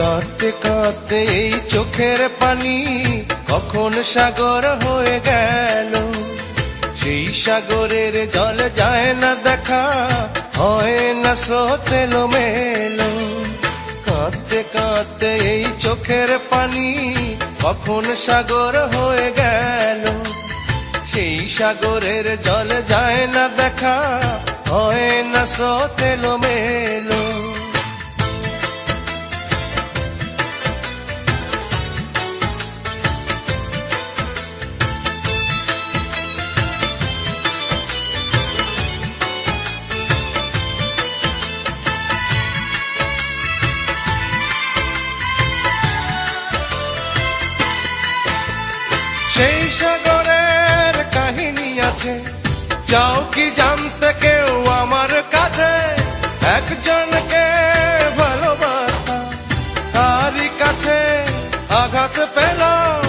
কাঁদতে কাঁদতে এই চোখের পানি কখন সাগর হয়ে গেল? সেই সাগরের জল যায় না দেখা, হয় না স্রোত এলো মেলো কাঁদতে কাঁদতে এই চোখের পানি কখন সাগর হয়ে গেল? সেই সাগরের জল যায় না দেখা, হয় না স্রোত এলো মেলো সেই সাগরের কাহিনী আছে। যাও কি জানতে কেউ আমার কাছে? একজনকে ভালোবাসতাম, তারই কাছে আঘাত পেলাম।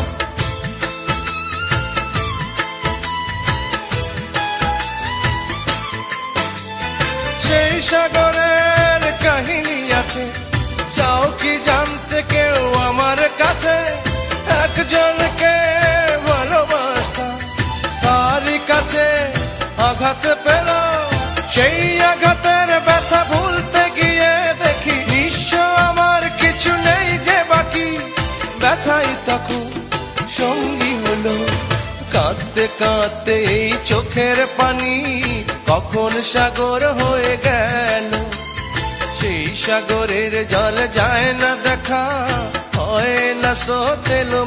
সেই সাগরের কাহিনী আছে। যাও কি জানতে কেউ আমার কাছে? আঘাত পেল। সেই আঘাতের ব্যথা ভুলতে গিয়ে দেখি, নিঃস্ব আমার কিছু নেই যে বাকি। ব্যথাই তখন সঙ্গী হলো। কাঁদতে কাঁদতে এই চোখের পানি কখন সাগর হয়ে গেল? সেই সাগরের জল যায় না দেখা, হয় না স্রোত এলো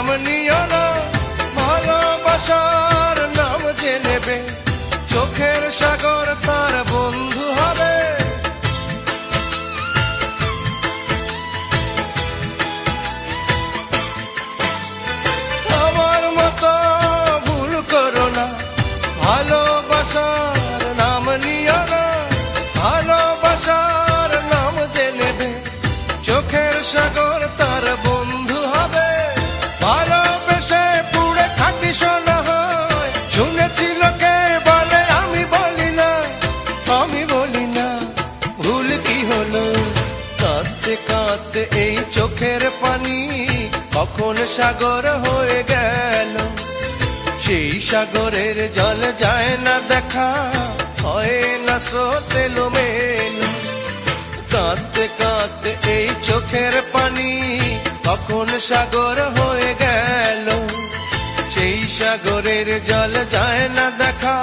নাম নিও না, ভালোবাসার নাম যে নেবে চোখের সাগর তার বন্ধু হবে। আমার মতো ভুল করো না, ভালোবাসার নাম নিও না, ভালোবাসার নাম যে নেবে চোখের সাগর কখন সাগর হয়ে গেল। সেই সাগরের জল যায় না দেখা, হয় না স্রোত এলো মেলো কাঁদতে কাঁদতে এই চোখের পানি কখন সাগর হয়ে গেল? সেই সাগরের জল যায় না দেখা,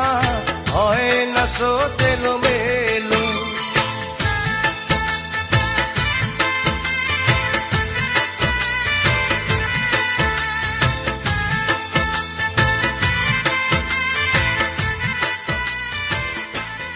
হয় না স্রোত